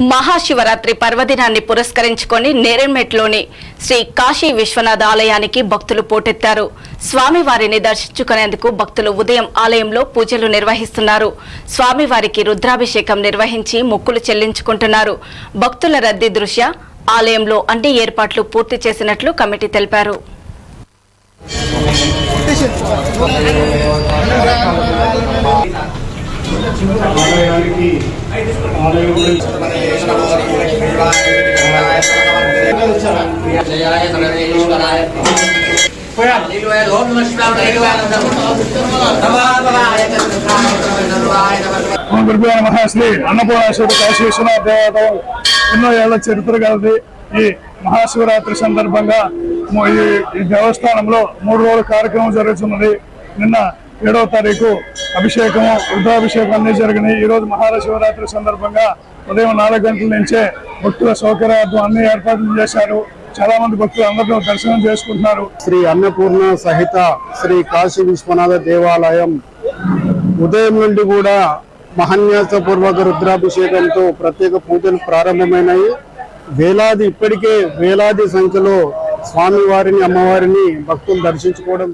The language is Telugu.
మహాశివరాత్రి పర్వదినాన్ని పురస్కరించుకొని నేరెడ్మెట్లోని శ్రీ కాశీ విశ్వనాథ ఆలయానికి భక్తులు పోటెత్తారు. స్వామివారిని దర్శించుకునేందుకు భక్తులు ఉదయం ఆలయంలో పూజలు నిర్వహిస్తున్నారు. స్వామివారికి రుద్రాభిషేకం నిర్వహించి మొక్కులు చెల్లించుకుంటున్నారు. భక్తుల రద్దీ దృష్ట్యా ఆలయంలో అన్ని ఏర్పాట్లు పూర్తి చేసినట్లు కమిటీ తెలిపారు. మన గురుపేర మహాశ్రీ అన్నపూర్ణేశ్వరి కాశీ విశ్వనాథ దేవాలయం ఎన్నో ఏళ్ళ చరిత్ర కలది ఈ మహాశివరాత్రి సందర్భంగా ఈ దేవస్థానంలో మూడు రోజుల కార్యక్రమం జరుగుతున్నది. నిన్న ఏడవ తారీఖు అభిషేకము రుద్రాభిషేకం అన్ని జరిగినాయి. ఈరోజు మహాశివరాత్రి సందర్భంగా ఉదయం నాలుగు గంటల నుంచే భక్తుల సౌకర్యార్థం అన్ని ఏర్పాట్లు చేశారు. చాలా మంది భక్తులు అందరూ దర్శనం చేసుకుంటున్నారు. శ్రీ అన్నపూర్ణ సహిత శ్రీ కాశీ విశ్వనాథ దేవాలయం ఉదయం నుండి కూడా మహన్యాసపూర్వక రుద్రాభిషేకంతో ప్రత్యేక పూజలు ప్రారంభమైనాయి. వేలాది ఇప్పటికే వేలాది సంఖ్యలో స్వామివారిని అమ్మవారిని భక్తులు దర్శించుకోవడం